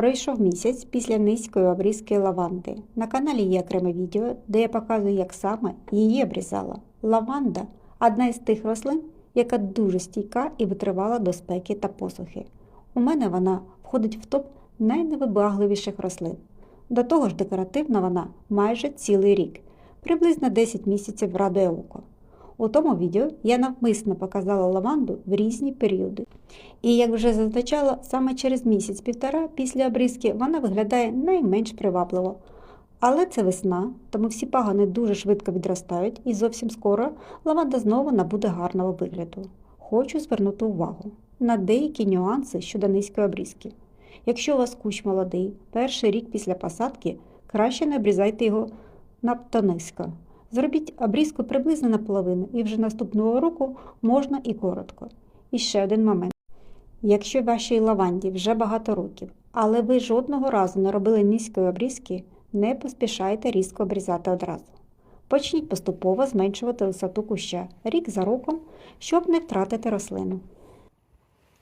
Пройшов місяць після низької обрізки лаванди. На каналі є окреме відео, де я показую, як саме її обрізала. Лаванда одна із тих рослин, яка дуже стійка і витривала до спеки та посухи. У мене вона входить в топ найневибагливіших рослин. До того ж, декоративна вона майже цілий рік, приблизно 10 місяців радує око. У тому відео я навмисно показала лаванду в різні періоди. І як вже зазначала, саме через місяць-півтора після обрізки вона виглядає найменш привабливо. Але це весна, тому всі пагони дуже швидко відростають і зовсім скоро лаванда знову набуде гарного вигляду. Хочу звернути увагу на деякі нюанси щодо низької обрізки. Якщо у вас кущ молодий, перший рік після посадки, краще не обрізайте його надто низько. Зробіть обрізку приблизно наполовину і вже наступного року можна і коротко. І ще один момент. Якщо вашій лаванді вже багато років, але ви жодного разу не робили низької обрізки, не поспішайте різко обрізати одразу. Почніть поступово зменшувати висоту куща рік за роком, щоб не втратити рослину.